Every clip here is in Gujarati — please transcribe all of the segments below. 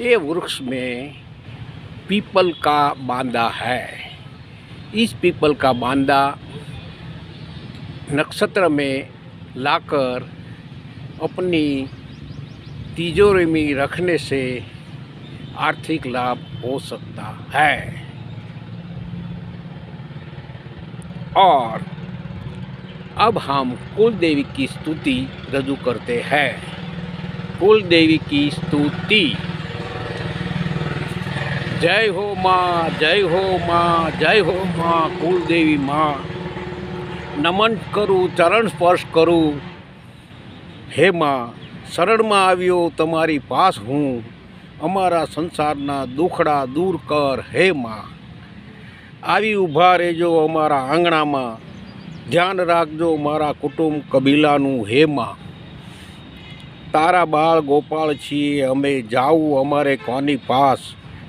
ये वृक्ष में पीपल का बांदा है। इस पीपल का बांदा नक्षत्र में लाकर अपनी तिजोरी में रखने से आर्थिक लाभ हो सकता है। और अब हम कुल देवी की स्तुति रजू करते हैं। कुल देवी की स्तुति। જય હો માં, જય હો માં, જય હો માં, કુળદેવી માં. નમન કરું, ચરણ સ્પર્શ કરું. હે માં, શરણમાં આવ્યો તમારી પાસ હું. અમારા સંસારના દુખડા દૂર કર, હે માં. આવી ઊભા રહેજો અમારા આંગણામાં. ધ્યાન રાખજો મારા કુટુંબ કબીલાનું, હે માં. તારા બાળ ગોપાળ છીએ, અમે જાવું અમારે કોની પાસ?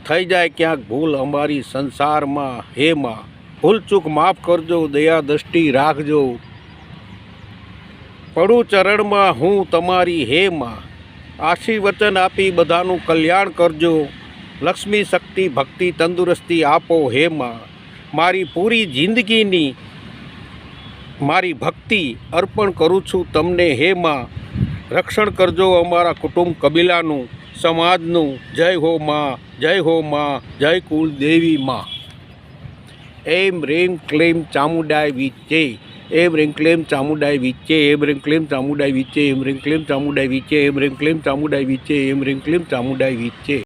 થઈ જાય ક્યાંક ભૂલ અમારી સંસારમાં. હે માં ભૂલચૂક માફ કરજો, દયા દ્રષ્ટિ રાખજો. પડું ચરણમાં હું તમારી હે માં. આશીર્વચન આપી બધાનું કલ્યાણ કરજો. લક્ષ્મી શક્તિ, ભક્તિ, તંદુરસ્તી આપો હે માં. મારી પૂરી જિંદગીની મારી ભક્તિ અર્પણ કરું છું તમને હે માં. રક્ષણ કરજો અમારા કુટુંબ કબીલાનું. સમાજનું જય હો માં, જય હો માં, જય કુલ દેવી માં. એમ રેમ ક્લેમ ચામુડાય વિચે એમ રેમ ક્લેમ ચામુંડાય વિચે એમ રેમ ક્લેમ ચામુંડાય વિચે એમ રેમ ક્લેમ ચામુડાય વિચે એમ રેમ ક્લેમ ચામુંડાય વિચે એમ રેમ ક્લેમ ચામુંડાય વિચે